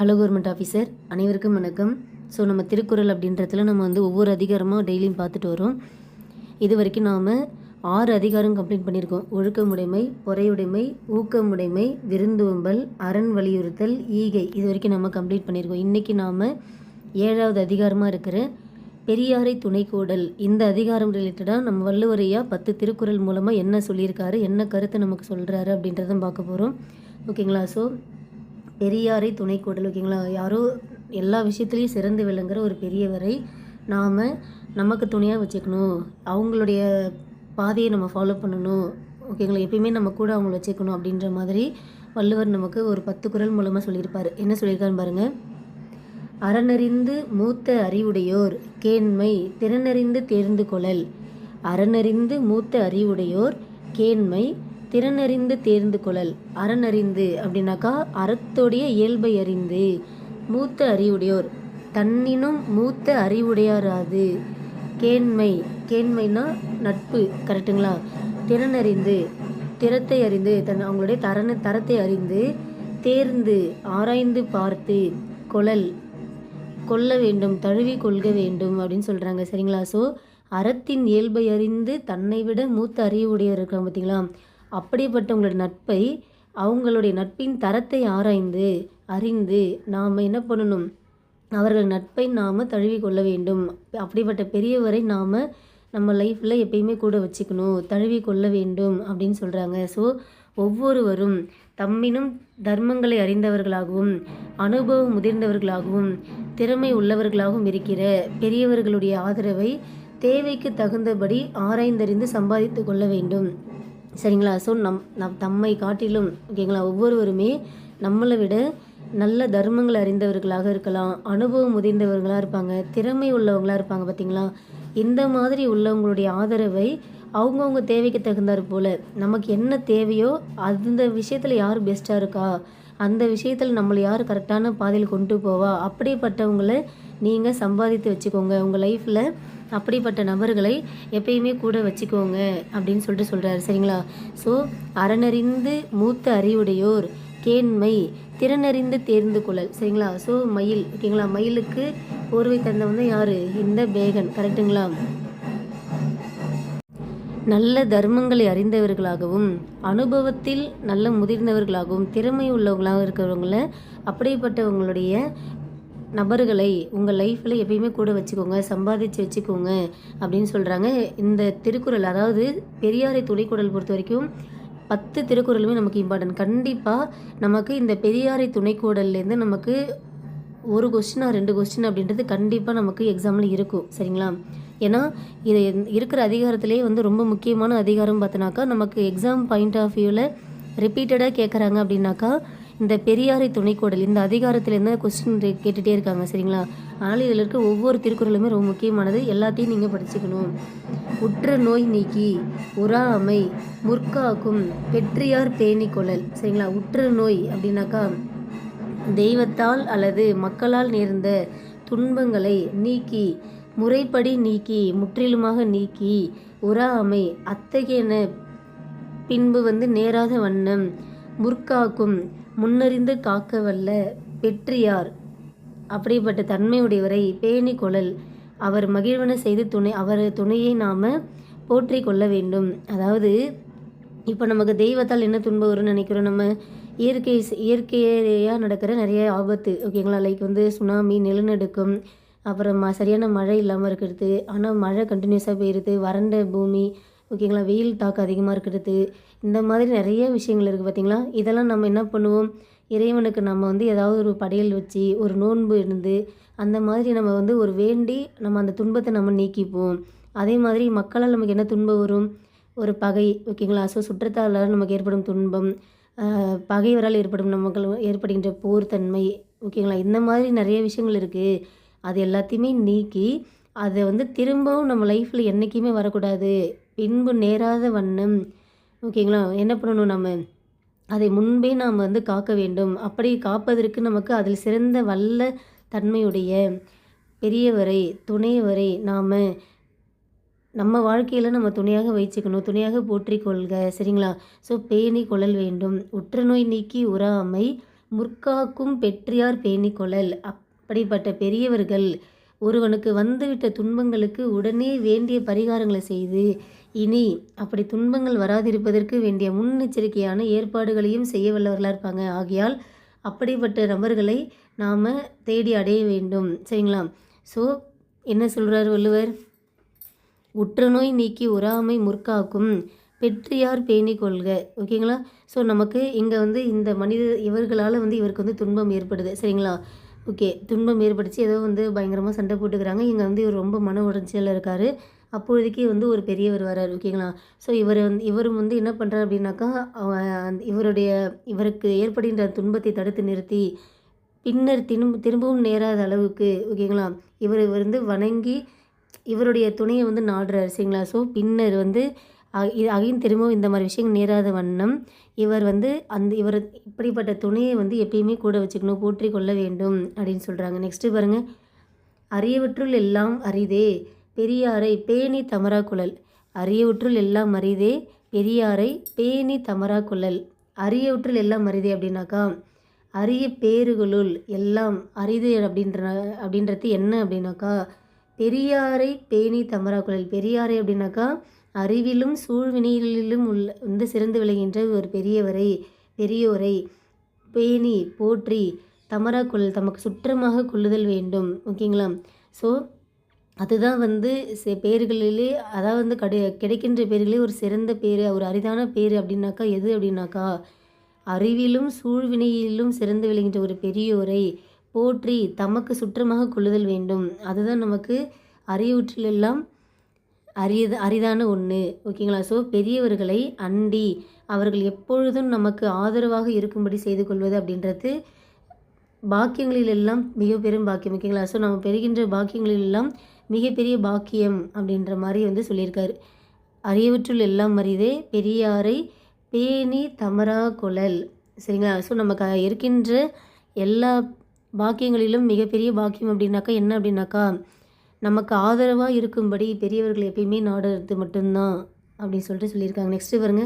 Hello government officer அனைவருக்கும் வணக்கம். So நம்ம திருக்குறள் அப்படின்றதுல நம்ம வந்து ஒவ்வொரு அதிகாரமாக டெய்லியும் பார்த்துட்டு வரோம். இது வரைக்கும் நாம் ஆறு அதிகாரம் கம்ப்ளீட் பண்ணியிருக்கோம். ஒழுக்கமுடைமை பொறையுடைமை ஊக்கமுடைமை விருந்தோம்பல் அரண் வலியுறுத்தல் ஈகை. இது வரைக்கும் நம்ம கம்ப்ளீட் பண்ணியிருக்கோம். இன்றைக்கி நாம் ஏழாவது அதிகாரமாக இருக்கிற பெரியாரை துணைக்கோடல் இந்த அதிகாரம் ரிலேட்டடாக நம்ம வள்ளுவரையா பத்து திருக்குறள் மூலமாக என்ன சொல்லியிருக்காரு என்ன கருத்தை நமக்கு சொல்கிறாரு அப்படின்றதும் பார்க்க போகிறோம் ஓகேங்களா ஸோ பெரியாரை துணைக்கோடல் ஓகேங்களா யாரோ எல்லா விஷயத்துலேயும் சிறந்து விளங்குற ஒரு பெரியவரை நாம் நமக்கு துணையாக வச்சுக்கணும். அவங்களுடைய பாதையை நம்ம ஃபாலோ பண்ணணும். ஓகேங்களா எப்பயுமே நம்ம கூட அவங்கள வச்சுக்கணும் அப்படின்ற மாதிரி வள்ளுவர் நமக்கு ஒரு பத்து குறள் மூலமாக சொல்லியிருப்பார். என்ன சொல்லியிருக்காருன்னு பாருங்கள் அறனறிந்து மூத்த அறிவுடையோர் கேண்மை திறனறிந்து தேர்ந்து கொள்ளல் அறனறிந்து மூத்த அறிவுடையோர் கேண்மை திறனறிந்து தேர்ந்து கொள்ளல் அறனறிந்து அப்படின்னாக்கா அறத்தோடைய இயல்பை அறிந்து மூத்த அறிவுடையோர். தன்னினும் மூத்த அறிவுடையாராது. கேண்மை கேண்மைனா நட்பு கரெக்டுங்களா திறனறிந்து திறத்தை அறிந்து தன் அவங்களுடைய தரன தரத்தை அறிந்து தேர்ந்து ஆராய்ந்து பார்த்து கொழல் கொள்ள வேண்டும் தழுவி கொள்க வேண்டும் அப்படின்னு சொல்கிறாங்க சரிங்களா? ஸோ அறத்தின் இயல்பை அறிந்து தன்னை விட மூத்த அறிவுடையவர் இருக்காங்க பார்த்தீங்களா அப்படிப்பட்டவங்களோட நட்பை அவங்களுடைய நட்பின் தரத்தை ஆராய்ந்து அறிந்து நாம் என்ன பண்ணணும்? அவர்கள் நட்பை நாம் தழுவிக்கொள்ள வேண்டும். அப்படிப்பட்ட பெரியவரை நாம் நம்ம லைஃப்பில் எப்பயுமே கூட வச்சுக்கணும். தழுவி கொள்ள வேண்டும் அப்படின்னு சொல்கிறாங்க ஸோ ஒவ்வொருவரும் தம்மினும் தர்மங்களை அறிந்தவர்களாகவும் அனுபவம் முதிர்ந்தவர்களாகவும் திறமை உள்ளவர்களாகவும் இருக்கிற பெரியவர்களுடைய ஆதரவை தேவைக்கு தகுந்தபடி ஆராய்ந்தறிந்து சம்பாதித்து கொள்ள வேண்டும். சரிங்களா? ஸோ நம் நம் தம்மை காட்டிலும் ஓகேங்களா ஒவ்வொருவருமே நம்மளை விட நல்ல தர்மங்களை அறிந்தவர்களாக இருக்கலாம் அனுபவம் முதிர்ந்தவர்களாக இருப்பாங்க திறமை உள்ளவங்களாக இருப்பாங்க பார்த்தீங்களா இந்த மாதிரி உள்ளவங்களுடைய ஆதரவை அவங்கவுங்க தேவைக்கு தகுந்தாற் போல் நமக்கு என்ன தேவையோ அந்த விஷயத்தில் யார் பெஸ்ட்டாக இருக்கா? அந்த விஷயத்தில் நம்மளை யார் கரெக்டான பாதையில் கொண்டு போவா? அப்படிப்பட்டவங்கள நீங்கள் சம்பாதித்து வச்சுக்கோங்க. உங்கள் லைஃப்பில் அப்படிப்பட்ட நபர்களை எப்பயுமே கூட வச்சுக்கோங்க அப்படின்னு சொல்லிட்டு சொல்கிறாரு சரிங்களா? ஸோ அறனறிந்து மூத்த அறிவுடையோர் கேண்மை திறனறிந்து தேர்ந்து கொள்ளல் சரிங்களா? ஸோ மயில் ஓகேங்களா? மயிலுக்கு போர்வை தந்தவன் தான் யார்? இந்த பேகன் கரெக்டுங்களா நல்ல தர்மங்களை அறிந்தவர்களாகவும் அனுபவத்தில் நல்ல முதிர்ந்தவர்களாகவும் திறமை உள்ளவங்களாக இருக்கிறவங்கள அப்படிப்பட்டவங்களுடைய நபர்களை உங்கள் லைஃப்பில் எப்பயுமே கூட வச்சுக்கோங்க சம்பாதிச்சு வச்சுக்கோங்க அப்படின்னு சொல்கிறாங்க இந்த திருக்குறள் அதாவது பெரியாரை துணைக்குறள் பொறுத்த வரைக்கும் பத்து திருக்குறளுமே நமக்கு இம்பார்ட்டன்ட் கண்டிப்பாக நமக்கு இந்த பெரியாரை துணைக்கூடல்லேருந்து நமக்கு ஒரு கொஸ்டினா ரெண்டு கொஸ்டின் அப்படின்றது கண்டிப்பாக நமக்கு எக்ஸாமில் இருக்கும். சரிங்களா? ஏன்னா இது இருக்கிற அதிகாரத்திலே வந்து ரொம்ப முக்கியமான அதிகாரம் பார்த்தோன்னாக்கா நமக்கு எக்ஸாம் பாயிண்ட் ஆஃப் வியூவில் ரிப்பீட்டடாக கேட்குறாங்க அப்படின்னாக்கா இந்த பெரியாரை துணைக்கோடல் இந்த அதிகாரத்திலேருந்து கொஸ்டின் கேட்டுகிட்டே இருக்காங்க சரிங்களா? அதனால் இதில் இருக்க ஒவ்வொரு திருக்குறளுமே ரொம்ப முக்கியமானது. எல்லாத்தையும் நீங்கள் படிச்சுக்கணும். உற்ற நோய் நீக்கி உறாமை முற்காக்கும் பெற்றியார் பேணிக்கொள்ளல் சரிங்களா? உற்ற நோய் அப்படின்னாக்கா தெய்வத்தால் அல்லது மக்களால் நேர்ந்த துன்பங்களை நீக்கி முறைப்படி நீக்கி முற்றிலுமாக நீக்கி உறாமை அத்தகையன பின்பு வந்து நேராத வண்ணம் முற்காக்கும் முன்னறிந்து காக்க வல்ல பெற்றியார். அப்படிப்பட்ட தன்மையுடையவரை பேணி கொள்ளல் அவர் மகிழ்வன செய்து துணை அவர் துணையை நாம் போற்றி கொள்ள வேண்டும். அதாவது இப்போ நமக்கு தெய்வத்தால் என்ன துன்பம் வரும்னு நினைக்கிறோம் நம்ம? இயற்கை இயற்கையாக நடக்கிற நிறைய ஆபத்து. ஓகேங்களா லைக் வந்து சுனாமி நிலநடுக்கம் அப்புறம் ம சரியான மழை இல்லாமல் இருக்கிறது. ஆனால் மழை கண்டினியூஸாக போயிடுது வறண்ட பூமி ஓகேங்களா? வெயில் தாக்கம் அதிகமாக இருக்கிறது. இந்த மாதிரி நிறைய விஷயங்கள் இருக்குது பார்த்திங்களா இதெல்லாம் நம்ம என்ன பண்ணுவோம்? இறைவனுக்கு நம்ம வந்து ஏதாவது ஒரு படையல் வச்சு ஒரு நோன்பு இருந்து அந்த மாதிரி நம்ம வந்து ஒரு வேண்டி நம்ம அந்த துன்பத்தை நம்ம நீக்கிப்போம். அதே மாதிரி மக்களால் நமக்கு என்ன துன்பம் வரும்? ஒரு பகை ஓகேங்களா? ஸோ சுற்றத்தாளால் நமக்கு ஏற்படும் துன்பம் பகைவரால் ஏற்படும் நமக்கு ஏற்படுகின்ற போர்த்தன்மை ஓகேங்களா? இந்த மாதிரி நிறைய விஷயங்கள் இருக்குது அது எல்லாத்தையுமே நீக்கி அதை வந்து திரும்பவும் நம்ம லைஃப்பில் என்றைக்குமே வரக்கூடாது. பின்பு நேராத வண்ணம். ஓகேங்களா? என்ன பண்ணணும் நம்ம? அதை முன்பே நாம் வந்து காக்க வேண்டும். அப்படி காப்பதற்கு நமக்கு அதில் சிறந்த வல்ல தன்மையுடைய பெரியவரை துணையவரை நாம் நம்ம வாழ்க்கையில் நம்ம துணையாக வச்சுக்கணும் துணையாக போற்றி கொள்க சரிங்களா? ஸோ பேணி கொள்ளல் வேண்டும். உற்ற நோய் நீக்கி உறாமை முற்காக்கும் பெற்றியார் பேணி கொள்ளல் அப்படிப்பட்ட பெரியவர்கள் ஒருவனுக்கு வந்துவிட்ட துன்பங்களுக்கு உடனே வேண்டிய பரிகாரங்களை செய்து இனி அப்படி துன்பங்கள் வராதிருப்பதற்கு வேண்டிய முன்னெச்சரிக்கையான ஏற்பாடுகளையும் செய்ய வல்லவர்களாக இருப்பாங்க. ஆகையால் அப்படிப்பட்ட நபர்களை நாம் தேடி அடைய வேண்டும். சரிங்களா? ஸோ என்ன சொல்கிறார் வள்ளுவர்? உற்றநோய் நீக்கி உறாமை முற்காக்கும் பெற்றியார் பேணி கொள்க. ஓகேங்களா? ஸோ நமக்கு இங்கே வந்து இந்த மனித இவர்களால் வந்து இவருக்கு வந்து துன்பம் ஏற்படுது. சரிங்களா? ஓகே துன்பம் ஏற்படுச்சு ஏதோ வந்து பயங்கரமாக சண்டை போட்டுக்கிறாங்க. இங்கே வந்து இவர் ரொம்ப மன உடஞ்சலில் இருக்கார். அப்பொழுதுக்கே வந்து ஒரு பெரியவர் வரார் ஓகேங்களா? ஸோ இவர் வந்து இவரும் வந்து என்ன பண்ணுறார் அப்படின்னாக்கா அந்த இவருடைய இவருக்கு ஏற்படுகின்ற துன்பத்தை தடுத்து நிறுத்தி பின்னர் திரும்ப திரும்பவும் நேராத அளவுக்கு ஓகேங்களா? இவர் வந்து வணங்கி இவருடைய துணையை வந்து நாடுறார் சரிங்களா? ஸோ பின்னர் வந்து இது அகைன் திரும்பவும் இந்த மாதிரி விஷயங்கள் நேராத வண்ணம் இவர் வந்து அந்த இவர் இப்படிப்பட்ட துணையை வந்து எப்பயுமே கூட வச்சுக்கணும் போற்றி கொள்ள வேண்டும் அப்படின்னு சொல்கிறாங்க நெக்ஸ்ட்டு பாருங்கள் அரியவற்றுள் எல்லாம் அரிதே. பெரியாரை பேணி தமரா குழல். அரியவற்றுள் எல்லாம் அரிதே பெரியாரை பேணி தமரா குழல். அரியவற்றுள் எல்லாம் அரிதே அப்படின்னாக்கா அரிய பேறுகளுள் எல்லாம் அரிது அப்படின்ற அப்படின்றது என்ன அப்படின்னாக்கா பெரியாரை பேணி தமரா குழல். பெரியாரை அப்படின்னாக்கா அறிவிலும் சூழ்வினைகளிலும் உள்ள வந்து சிறந்து விளைகின்ற ஒரு பெரியவரை பெரியோரை பேணி போற்றி தமரா குழல் தமக்கு சுற்றமாக கொள்ளுதல் வேண்டும். ஓகேங்களா? ஸோ அதுதான் வந்து பேர்களிலே அதாவது வந்து கிடை கிடைக்கின்ற பேர்களே ஒரு சிறந்த பேர் ஒரு அரிதான பேர் அப்படின்னாக்கா எது அப்படின்னாக்கா அறிவிலும் சூழ்வினையிலும் சிறந்து விளங்குகின்ற ஒரு பெரியோரை போற்றி தமக்கு சுற்றமாக கொள்ளுதல் வேண்டும். அதுதான் நமக்கு அறிவுற்றிலெல்லாம் அரியது அரிதான ஒன்று ஓகேங்களா? ஸோ பெரியவர்களை அண்டி அவர்கள் எப்பொழுதும் நமக்கு ஆதரவாக இருக்கும்படி செய்து கொள்வது அப்படின்றது பாக்கியங்களிலெல்லாம் மிக பெரும் பாக்கியம். ஓகேங்களா? ஸோ நம்ம பெறுகின்ற பாக்கியங்களிலெல்லாம் மிகப்பெரிய பாக்கியம் அப்படின்ற மாதிரி வந்து சொல்லியிருக்காரு. அரியவற்றுள் எல்லாம் அறிதே பெரியாரை பேணி தமரா குழல். சரிங்களா? ஸோ நமக்கு இருக்கின்ற எல்லா பாக்கியங்களிலும் மிகப்பெரிய பாக்கியம் அப்படின்னாக்கா என்ன அப்படின்னாக்கா நமக்கு ஆதரவாக இருக்கும்படி பெரியவர்கள் எப்பயுமே நாடுறது மட்டும்தான் அப்படின்னு சொல்லிட்டு சொல்லியிருக்காங்க. நெக்ஸ்ட்டு பாருங்க.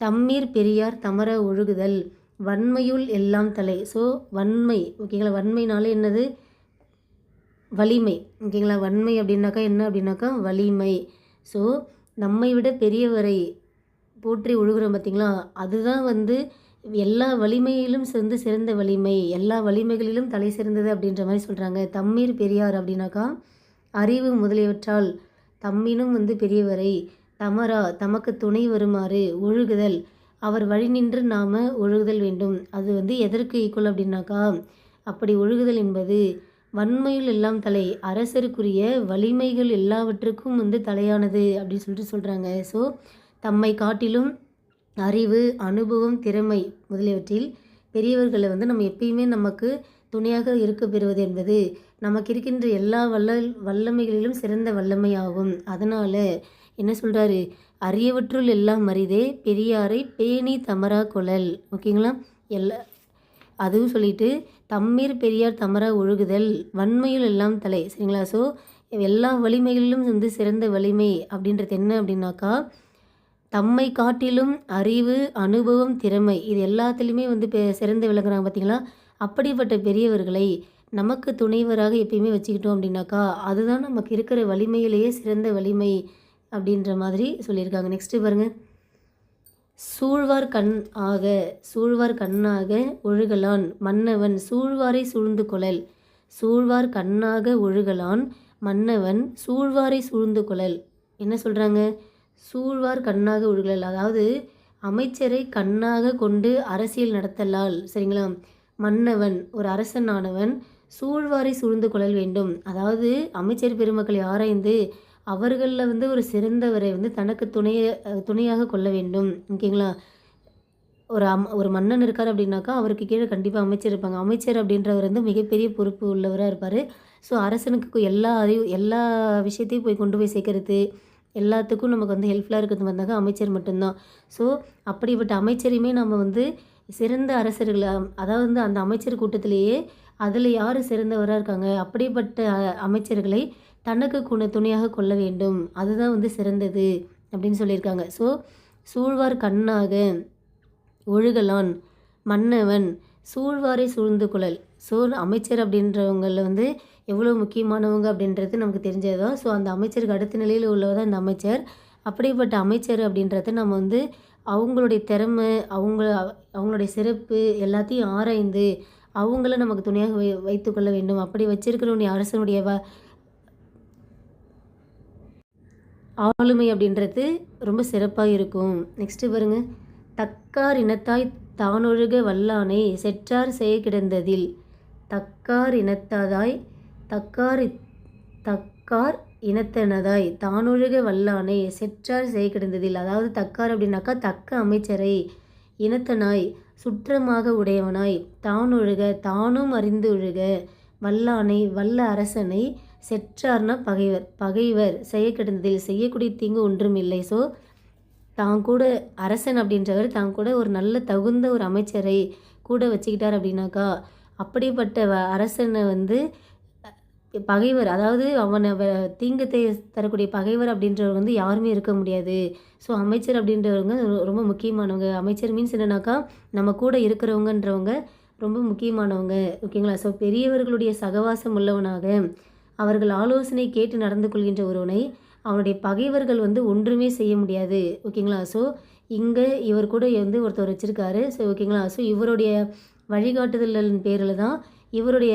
தம்மீர் பெரியார் தமர ஒழுகுதல். வன்மையுள் எல்லாம் தலை. ஸோ வன்மை. ஓகேங்களா? வன்மைனாலே என்னது? வலிமை. ஓகேங்களா? வன்மை அப்படின்னாக்கா என்ன அப்படின்னாக்கா வலிமை. ஸோ நம்மை விட பெரியவரை போற்றி ஒழுகிறோம் பார்த்திங்களா அதுதான் வந்து எல்லா வலிமையிலும் சிறந்து சிறந்த வலிமை. எல்லா வலிமைகளிலும் தலை சிறந்தது அப்படின்ற மாதிரி சொல்கிறாங்க தம்மீர் பெரியார் அப்படின்னாக்கா அறிவு முதலியவற்றால் தம்மினும் வந்து பெரியவரை தமரா தமக்கு துணை வருமாறு ஒழுகுதல். அவர் வழி நின்று நாம் ஒழுகுதல் வேண்டும். அது வந்து எதற்கு ஈக்குவல் அப்படின்னாக்கா அப்படி ஒழுகுதல் என்பது வன்மையில் எல்லாம் தலை அரசருக்குரிய வலிமைகள் எல்லாவற்றுக்கும் வந்து தலையானது அப்படின்னு சொல்லிட்டு சொல்கிறாங்க ஸோ தம்மை காட்டிலும் அறிவு அனுபவம் திறமை முதலியவற்றில் பெரியவர்களை வந்து நம்ம எப்பயுமே நமக்கு துணையாக இருக்க பெறுவது என்பது நமக்கு இருக்கின்ற எல்லா வல்ல வல்லமைகளிலும் சிறந்த வல்லமையாகும். அதனால் என்ன சொல்கிறாரு அரியவற்றுள் எல்லாம் அறிதே பெரியாரை பேணி தமரா கொழல். ஓகேங்களா? எல்லா அதுவும் சொல்லிட்டு தம்மீர் பெரியார் தமரா ஒழுகுதல் வன்மையில் எல்லாம் தலை. சரிங்களா? ஸோ எல்லா வலிமைகளிலும் வந்து சிறந்த வலிமை அப்படின்றது என்ன அப்படின்னாக்கா தம்மை காட்டிலும் அறிவு அனுபவம் திறமை இது எல்லாத்துலேயுமே வந்து சிறந்து விளங்குறாங்க பார்த்தீங்களா அப்படிப்பட்ட பெரியவர்களை நமக்கு துணைவராக எப்பயுமே வச்சுக்கிட்டோம் அப்படின்னாக்கா அதுதான் நமக்கு இருக்கிற வலிமையிலேயே சிறந்த வலிமை அப்படின்ற மாதிரி சொல்லியிருக்காங்க. நெக்ஸ்ட்டு பாருங்கள் சூழ்வார் கண் ஆக சூழ்வார் கண்ணாக ஒழுகலான். மன்னவன் சூழ்வாரை சூழ்ந்து கொழல். சூழ்வார் கண்ணாக ஒழுகலான். மன்னவன் சூழ்வாரை சூழ்ந்து கொழல். என்ன சொல்கிறாங்க சூழ்வார் கண்ணாக ஒழுகல் அதாவது அமைச்சரை கண்ணாக கொண்டு அரசியல் நடத்தலால். சரிங்களா? மன்னவன் ஒரு அரசனானவன் சூழ்வாரை சூழ்ந்து கொள்ளல் வேண்டும். அதாவது அமைச்சர் பெருமக்களை ஆராய்ந்து அவர்களில் வந்து ஒரு சிறந்தவரை வந்து தனக்கு துணைய துணையாக கொள்ள வேண்டும். ஓகேங்களா? ஒரு அம் ஒரு மன்னன் இருக்கார் அப்படின்னாக்கா அவருக்கு கீழே கண்டிப்பாக அமைச்சர் இருப்பாங்க. அமைச்சர் அப்படின்றவர் வந்து மிகப்பெரிய பொறுப்பு உள்ளவராக இருப்பார். ஸோ அரசனுக்கு எல்லா அறிவு எல்லா விஷயத்தையும் போய் கொண்டு போய் சேர்க்கறது எல்லாத்துக்கும் நமக்கு வந்து ஹெல்ப்ஃபுல்லாக இருக்கிறது வந்தாங்க அமைச்சர் மட்டும்தான். ஸோ அப்படிப்பட்ட அமைச்சரையுமே நம்ம வந்து சிறந்த அரசர்கள் அதாவது வந்து அந்த அமைச்சர் கூட்டத்திலேயே அதில் யார் சிறந்தவராக இருக்காங்க? அப்படிப்பட்ட அமைச்சர்களை தனக்கு குண துணையாக கொள்ள வேண்டும். அதுதான் வந்து சிறந்தது அப்படின்னு சொல்லியிருக்காங்க. ஸோ சூழ்வார் கண்ணாக ஒழுகலான் மன்னவன் சூழ்வாரை சூழ்ந்து குழல் ஸோ அமைச்சர் அப்படின்றவங்களில் வந்து எவ்வளோ முக்கியமானவங்க அப்படின்றது நமக்கு தெரிஞ்சது தான் ஸோ அந்த அமைச்சருக்கு அடுத்த நிலையில் உள்ளவர் தான் இந்த அமைச்சர். அப்படிப்பட்ட அமைச்சர் அப்படின்றத நம்ம வந்து அவங்களுடைய திறமை அவங்க அவங்களுடைய சிறப்பு எல்லாத்தையும் ஆராய்ந்து அவங்கள நமக்கு துணையாக வை வைத்துக்கொள்ள வேண்டும். அப்படி வச்சிருக்கிறவனுடைய அரசனுடைய வ ஆளுமை அப்படின்றது ரொம்ப சிறப்பாக இருக்கும். நெக்ஸ்ட்டு பாருங்க. தக்கார் இனத்தாய் தானொழுக வல்லானை செற்றார் செய்ய கிடந்ததில். தக்கார் இனத்தாதாய் தக்கார் தக்கார் இனத்தனதாய் தானொழுக வல்லானை செற்றார் செய்ய கிடந்ததில். அதாவது தக்கார் அப்படின்னாக்கா தக்க அமைச்சரை இனத்தனாய் சுற்றமாக உடையவனாய் தானொழுக தானும் அறிந்து ஒழுக வல்லானை வல்ல அரசனை செற்றார்னா பகைவர் பகைவர் செய்ய கிடந்ததில் செய்யக்கூடிய தீங்கு ஒன்றும் இல்லை ஸோ தான் கூட அரசன் அப்படின்றவர் தான் கூட ஒரு நல்ல தகுந்த ஒரு அமைச்சரை கூட வச்சுக்கிட்டார் அப்படின்னாக்கா அப்படிப்பட்ட வ- அரசனை வந்து பகைவர் அதாவது அவனை வ- தரக்கூடிய பகைவர் அப்படின்றவர் வந்து யாருமே இருக்க முடியாது. ஸோ அமைச்சர் அப்படின்றவங்க ரொம்ப முக்கியமானவங்க. அமைச்சர் மீன்ஸ் என்னன்னாக்கா நம்ம கூட இருக்கிறவங்கன்றவங்க ரொம்ப முக்கியமானவங்க. ஓகேங்களா? ஸோ பெரியவர்களுடைய சகவாசம் உள்ளவனாக அவர்கள் ஆலோசனை கேட்டு நடந்து கொள்கின்ற ஒருவனை அவனுடைய பகைவர்கள் வந்து ஒன்றுமே செய்ய முடியாது. ஓகேங்களா? ஸோ இங்கே இவர் கூட வந்து ஒருத்தர் வச்சுருக்காரு. ஸோ ஓகேங்களா? ஸோ இவருடைய வழிகாட்டுதலின் பேரில் தான் இவருடைய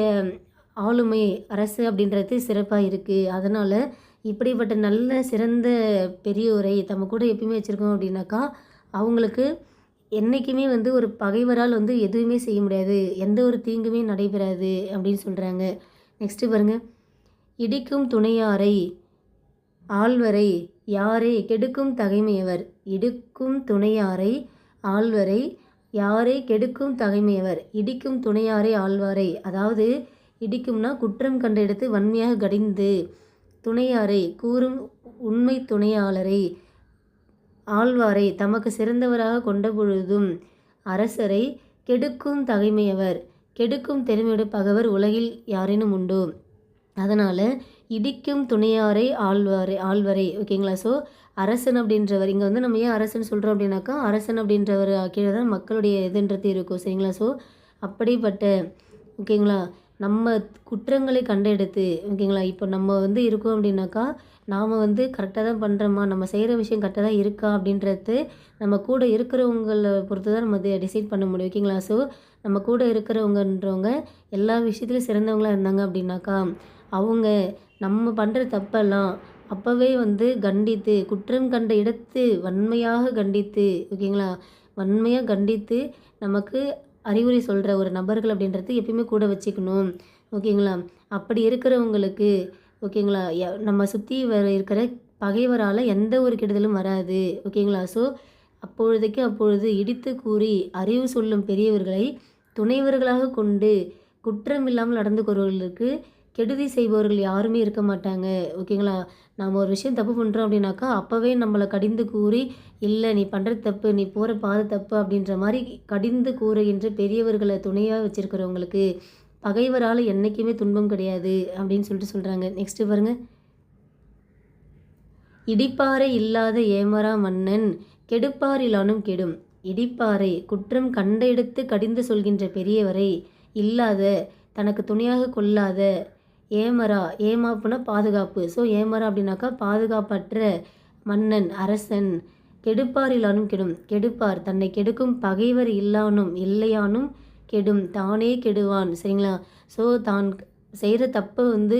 ஆளுமை அரசு அப்படின்றது சிறப்பாக இருக்குது அதனால் இப்படிப்பட்ட நல்ல சிறந்த பெரியோரை நம்ம கூட எப்பயுமே வச்சுருக்கோம் அப்படின்னாக்கா அவங்களுக்கு என்றைக்குமே வந்து ஒரு பகைவரால் வந்து எதுவுமே செய்ய முடியாது. எந்த ஒரு தீங்குமே நடைபெறாது அப்படின்னு சொல்கிறாங்க நெக்ஸ்ட்டு பாருங்கள் இடிக்கும் துணையாரை ஆழ்வரை யாரே கெடுக்கும் தகைமையவர். இடுக்கும் துணையாரை ஆழ்வரை யாரை கெடுக்கும் தகைமையவர். இடிக்கும் துணையாரை ஆழ்வாரை அதாவது இடிக்கும்னா குற்றம் கண்ட எடுத்து வன்மையாக கடிந்து. துணையாரை கூறும் உண்மை துணையாளரை ஆழ்வாரை தமக்கு சிறந்தவராக கொண்ட பொழுதும் அரசரை கெடுக்கும் தகைமையவர். கெடுக்கும் திறமையுடைய பகவர் உலகில் யாரேனும் உண்டோ? அதனால் இடிக்கும் துணையாரை ஆழ்வாரை ஆழ்வரை ஓகேங்களா ஸோ அரசன் அப்படின்றவர் இங்கே வந்து நம்ம ஏன் அரசன் சொல்கிறோம் அப்படின்னாக்கா அரசன் அப்படின்றவர் கீழே தான் மக்களுடைய இதுன்றது இருக்கும் சரிங்களா? ஸோ அப்படிப்பட்ட ஓகேங்களா நம்ம குற்றங்களை கண்டெடுத்து ஓகேங்களா இப்போ நம்ம வந்து இருக்கோம் அப்படின்னாக்கா நாம் வந்து கரெக்டாக தான் பண்ணுறோமா நம்ம செய்கிற விஷயம் கரெக்டாக தான் இருக்கா? அப்படின்றது நம்ம கூட இருக்கிறவங்கள பொறுத்து தான் நம்ம டிசைட் பண்ண முடியும் ஓகேங்களா ஸோ நம்ம கூட இருக்கிறவங்கன்றவங்க எல்லா விஷயத்துலையும் சிறந்தவங்களா இருந்தாங்க அப்படின்னாக்கா அவங்க நம்ம பண்ணுற தப்பெல்லாம் அப்போவே வந்து கண்டித்து குற்றம் கண்ட இடத்து வன்மையாக கண்டித்து ஓகேங்களா? வன்மையாக கண்டித்து நமக்கு அறிவுரை சொல்கிற ஒரு நபர்கள் அப்படின்றது எப்பயுமே கூட வச்சுக்கணும் ஓகேங்களா? அப்படி இருக்கிறவங்களுக்கு ஓகேங்களா? நம்ம சுற்றி வர இருக்கிற பகைவரால் எந்த ஒரு கெடுதலும் வராது ஓகேங்களா? ஸோ அப்பொழுதைக்கு அப்பொழுது இடித்து கூறி அறிவு சொல்லும் பெரியவர்களை துணைவர்களாக கொண்டு குற்றம் இல்லாமல் நடந்து கொள்வர்களுக்கு கெடுதி செய்பவர்கள் யாருமே இருக்க மாட்டாங்க. ஓகேங்களா? நாம் ஒரு விஷயம் தப்பு பண்ணுறோம் அப்படின்னாக்கா அப்போவே நம்மளை கடிந்து கூறி இல்லை நீ பண்ணுறது தப்பு நீ போகிற பாதை தப்பு அப்படின்ற மாதிரி கடிந்து கூறுகின்ற பெரியவர்களை துணையாக வச்சுருக்கிறவங்களுக்கு பகைவரால் என்றைக்குமே துன்பம் கிடையாது அப்படின்னு சொல்லிட்டு சொல்கிறாங்க நெக்ஸ்ட்டு பாருங்க. இடிப்பாறை இல்லாத ஏமரா மன்னன் கெடுப்பாரிலானும் கெடும். இடிப்பாறை குற்றம் கண்ட எடுத்து கடிந்து சொல்கின்ற பெரியவரை இல்லாத தனக்கு துணையாக கொள்ளாத ஏமரா ஏமாப்புனா பாதுகாப்பு. ஸோ ஏமரா அப்படின்னாக்கா பாதுகாப்பற்ற மன்னன் அரசன். கெடுப்பாரிலானும் கெடும். கெடுப்பார். தன்னை கெடுக்கும் பகைவர் இல்லானும் இல்லையானும் கெடும். தானே கெடுவான். சரிங்களா? ஸோ தான் செய்கிற தப்பை வந்து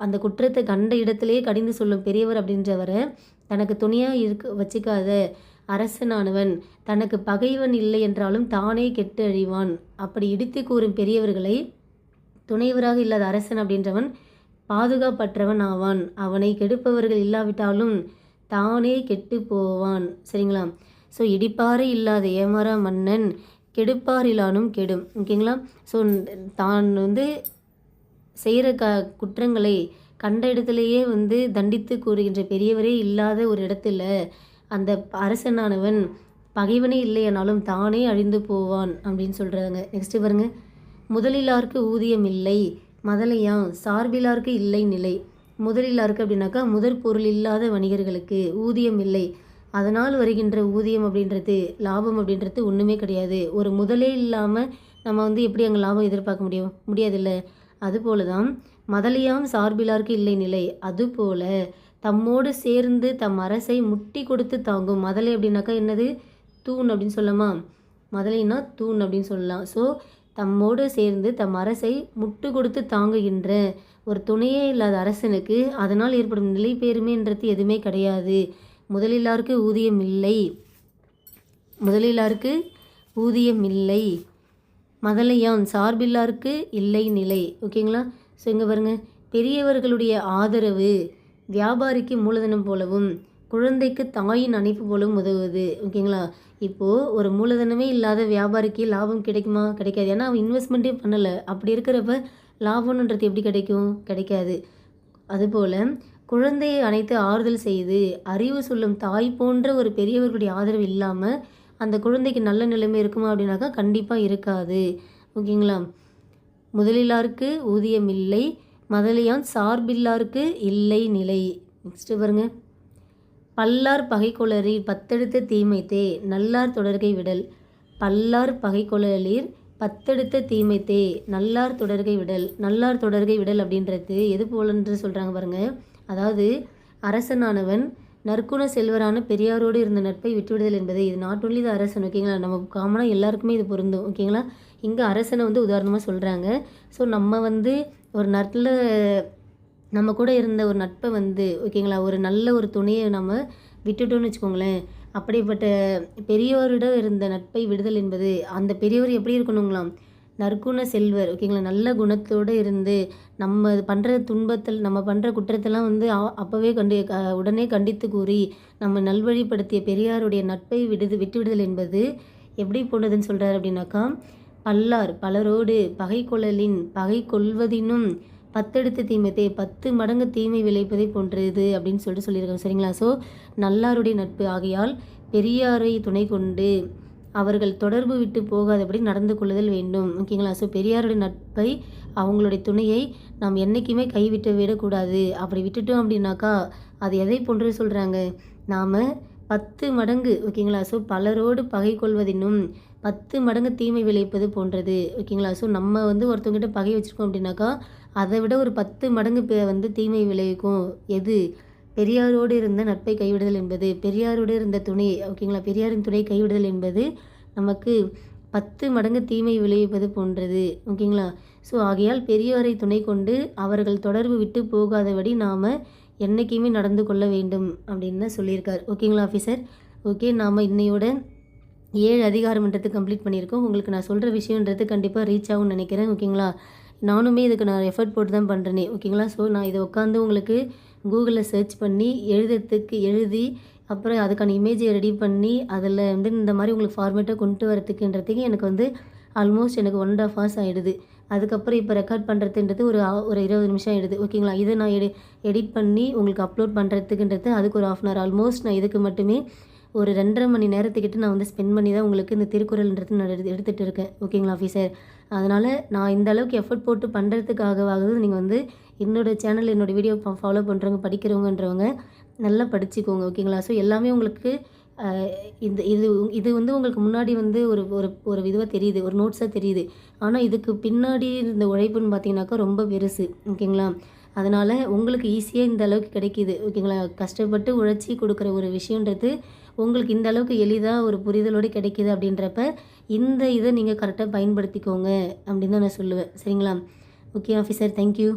அந்த குற்றத்தை கண்ட இடத்திலே கடிந்து சொல்லும் பெரியவர் அப்படின்றவரை தனக்கு துணையாக இருக்க வச்சுக்காத அரசனானவன். தனக்கு பகைவன் இல்லை என்றாலும் தானே கெட்டு அழிவான் அப்படி இடித்து கூறும் பெரியவர்களை துணைவராக இல்லாத அரசன் அப்படின்றவன் பாதுகாப்பற்றவன் ஆவான். அவனை கெடுப்பவர்கள் இல்லாவிட்டாலும் தானே கெட்டு போவான். சரிங்களா? ஸோ இடிப்பாறு இல்லாத ஏமாறா மன்னன் கெடுப்பாரிலானும் கெடும். ஓகேங்களா? ஸோ தான் வந்து செய்கிற க குற்றங்களை கண்ட இடத்துலையே வந்து தண்டித்து கூறுகின்ற பெரியவரே இல்லாத ஒரு இடத்துல அந்த அரசனானவன் பகைவனே இல்லையானாலும் தானே அழிந்து போவான் அப்படின்னு சொல்கிறாங்க நெக்ஸ்ட்டு பாருங்க. முதலிலார்க்கு ஊதியம் இல்லை. மதலையாம் சார்பிலார்க்கு இல்லை நிலை. முதலிலாருக்கு அப்படின்னாக்கா முதற் பொருள் இல்லாத வணிகர்களுக்கு ஊதியம் இல்லை. அதனால் வருகின்ற ஊதியம் அப்படின்றது லாபம் அப்படின்றது ஒன்றுமே கிடையாது. ஒரு முதலே இல்லாமல் நம்ம வந்து எப்படி அங்கே லாபம் எதிர்பார்க்க முடியும்? முடியாதுல்ல. அதுபோல தான் மதலியாம் சார்பிலாருக்கு இல்லை நிலை. அதுபோல தம்மோடு சேர்ந்து தம் அரசை முட்டி கொடுத்து தாங்கும் மதலை அப்படின்னாக்கா என்னது? தூண் அப்படின்னு சொல்லலாமா? மதலைன்னா தூண் அப்படின்னு சொல்லலாம். ஸோ தம்மோடு சேர்ந்து தம் அரசை முட்டு கொடுத்து தாங்குகின்ற ஒரு துணையே இல்லாத அரசனுக்கு அதனால் ஏற்படும் நிலை பேருமைன்றது எதுவுமே கிடையாது. முதலிலாருக்கு ஊதியம் இல்லை. முதலிலாருக்கு ஊதியம் இல்லை. மதலையான் சார்பில்லாருக்கு இல்லை நிலை. ஓகேங்களா? ஸோ இங்கே பாருங்க. பெரியவர்களுடைய ஆதரவு வியாபாரிக்கு மூலதனம் போலவும் குழந்தைக்கு தாயின் அணைப்பு போலவும் உதவுவது. ஓகேங்களா? இப்போது ஒரு மூலதனமே இல்லாத வியாபாரிக்கு லாபம் கிடைக்குமா? கிடைக்காது. ஏன்னா அவன் இன்வெஸ்ட்மெண்ட்டே பண்ணலை. அப்படி இருக்கிறப்ப லாபம்ன்றது எப்படி கிடைக்கும்? கிடைக்காது. அதுபோல் குழந்தையை அனைத்து ஆறுதல் செய்து அறிவு சொல்லும் தாய் போன்ற ஒரு பெரியவர்களுடைய ஆதரவு இல்லாமல் அந்த குழந்தைக்கு நல்ல நிலைமை இருக்குமா அப்படின்னாக்கா கண்டிப்பாக இருக்காது. ஓகேங்களா? முதலிலாருக்கு ஊதியம் இல்லை மதலியான் சார்பில்லாருக்கு இல்லை நிலை. நெக்ஸ்ட்டு பாருங்கள் பல்லார் பகைக்கொளரீர் பத்தெடுத்த தீமைத்தே நல்லார் தொடர்கை விடல். பல்லார் பகைக்கொளரீர் பத்தெடுத்த தீமைத்தே நல்லார் தொடர்கை விடல். நல்லார் தொடர்கை விடல் அப்படின்றது எது போலன்று சொல்கிறாங்க பாருங்க. அதாவது அரசனானவன் நற்குண செல்வரான பெரியாரோடு இருந்த நட்பை விட்டுவிடுதல் என்பது. இது நாட் ஒன்லி த அரசன் ஓகேங்களா நம்ம காமனாக எல்லாருக்குமே இது பொருந்தும் ஓகேங்களா இங்கே அரசனை வந்து உதாரணமாக சொல்கிறாங்க ஸோ நம்ம வந்து ஒரு நல்ல நம்ம கூட இருந்த ஒரு நட்பை வந்து ஓகேங்களா ஒரு நல்ல ஒரு துணையை நம்ம விட்டுட்டோம்னு வச்சுக்கோங்களேன். அப்படிப்பட்ட பெரியவரிடம் இருந்த நட்பை விடுதல் என்பது அந்த பெரியவர் எப்படி இருக்கணுங்களாம்? நற்குண செல்வர் ஓகேங்களா நல்ல குணத்தோடு இருந்து நம்ம பண்ணுற துன்பத்தில் நம்ம பண்ணுற குற்றத்தெல்லாம் வந்து அப்போவே கண்டு க- உடனே கண்டித்து கூறி நம்ம நல்வழிப்படுத்திய பெரியாருடைய நட்பை விடுது விட்டுவிடுதல் என்பது எப்படி போனதுன்னு சொல்கிறார் அப்படின்னாக்கா பல்லார் பலரோடு பகை கொள்ளலின் பகை கொள்வதினும் பத்தெடுத்து தீமைத்தே பத்து மடங்கு தீமை விளைப்பதை போன்றது அப்படின்னு சொல்லிட்டு சொல்லியிருக்காங்க. சரிங்களா? ஸோ நல்லாருடைய நட்பு. ஆகையால் பெரியாரை துணை கொண்டு அவர்கள் தொடர்பு விட்டு போகாதபடி நடந்து கொள்ளுதல் வேண்டும். ஓகேங்களா? ஸோ பெரியாருடைய நட்பை அவங்களுடைய துணையை நாம் என்றைக்குமே கைவிட்டு விடக்கூடாது. அப்படி விட்டுட்டோம் அப்படின்னாக்கா அது எதை போன்று சொல்கிறாங்க நாம் பத்து மடங்கு ஓகேங்களா? ஸோ பலரோடு பகை கொள்வதினும் பத்து மடங்கு தீமை விளைப்பது போன்றது ஓகேங்களா? ஸோ நம்ம வந்து ஒருத்தவங்ககிட்ட பகை வச்சுருக்கோம் அப்படின்னாக்கா அதை விட ஒரு பத்து மடங்கு பே- வந்து தீமை விளைவிக்கும். எது? பெரியாரோடு இருந்த நட்பை கைவிடுதல் என்பது பெரியாரோடு இருந்த துணை ஓகேங்களா? பெரியாரின் துணை கைவிடுதல் என்பது நமக்கு பத்து மடங்கு தீமை விளைவிப்பது போன்றது ஓகேங்களா? ஸோ ஆகையால் பெரியாரை துணை கொண்டு அவர்கள் தொடர்பு விட்டு போகாதபடி நாம் என்றைக்குமே நடந்து கொள்ள வேண்டும் அப்படின்னு சொல்லியிருக்கார். ஓகேங்களா ஆஃபீஸர்? ஓகே நாம் இன்னையோட ஏழு அதிகாரம்ன்றது கம்ப்ளீட் பண்ணியிருக்கோம். உங்களுக்கு நான் சொல்கிற விஷயன்றது கண்டிப்பாக ரீச் ஆகும்னு நினைக்கிறேன். ஓகேங்களா? நானுமே இதுக்கு நான் எஃபர்ட் போட்டு தான் பண்ணுறேனே ஓகேங்களா? ஸோ நான் இதை உட்காந்து உங்களுக்கு கூகுளில் சர்ச் பண்ணி எழுதுறதுக்கு எழுதி அப்புறம் அதுக்கான இமேஜை ரெடி பண்ணி அதில் வந்து இந்த மாதிரி உங்களுக்கு ஃபார்மேட்டாக கொண்டு வரதுக்குன்றதுக்கு எனக்கு வந்து ஆல்மோஸ்ட் எனக்கு ஒன் அண்ட் ஆஃப் ஹவர்ஸ் ஆகிடுது அதுக்கப்புறம் இப்போ ரெக்கார்ட் பண்ணுறதுன்றது ஒரு ஒரு இருபது நிமிஷம் ஆகிடுது ஓகேங்களா? இதை நான் எடி எடிட் பண்ணி உங்களுக்கு அப்லோட் பண்ணுறதுக்குன்றது அதுக்கு ஒரு ஆஃப் அன் ஹவர் ஆல்மோஸ்ட் நான் இதுக்கு மட்டுமே ஒரு ரெண்டரை மணி நேரத்துக்கிட்ட நான் வந்து ஸ்பெண்ட் பண்ணி தான் உங்களுக்கு இந்த திருக்குறள்ன்றது நான் எடுத்து எடுத்துகிட்டு இருக்கேன். ஓகேங்களா ஆஃபீஸர் அதனால் நான் இந்த அளவுக்கு எஃபர்ட் போட்டு பண்ணுறதுக்காகவாவது நீங்கள் வந்து என்னோட சேனல் என்னோட வீடியோ ஃபாலோ பண்ணுறவங்க படிக்கிறவங்கன்றவங்க நல்லா படிச்சுக்கோங்க ஓகேங்களா ஸோ எல்லாமே உங்களுக்கு இந்த இது இது வந்து உங்களுக்கு முன்னாடி வந்து ஒரு ஒரு ஒரு இதுவாக தெரியுது ஒரு நோட்ஸாக தெரியுது. ஆனால் இதுக்கு பின்னாடி இருந்த உழைப்புன்னு பார்த்தீங்கன்னாக்கா ரொம்ப பெருசு ஓகேங்களா அதனால் உங்களுக்கு ஈஸியாக இந்த அளவுக்கு கிடைக்கிது ஓகேங்களா கஷ்டப்பட்டு உழைச்சி கொடுக்குற ஒரு விஷயன்றது உங்களுக்கு இந்த அளவுக்கு எளிதாக ஒரு புரிதலோடு கிடைக்கிது அப்படின்றப்ப இந்த இதை நீங்கள் கரெக்டாக பயன்படுத்திக்கோங்க அப்படின்னு தான் நான் சொல்லுவேன். சரிங்களா? Okay officer thank you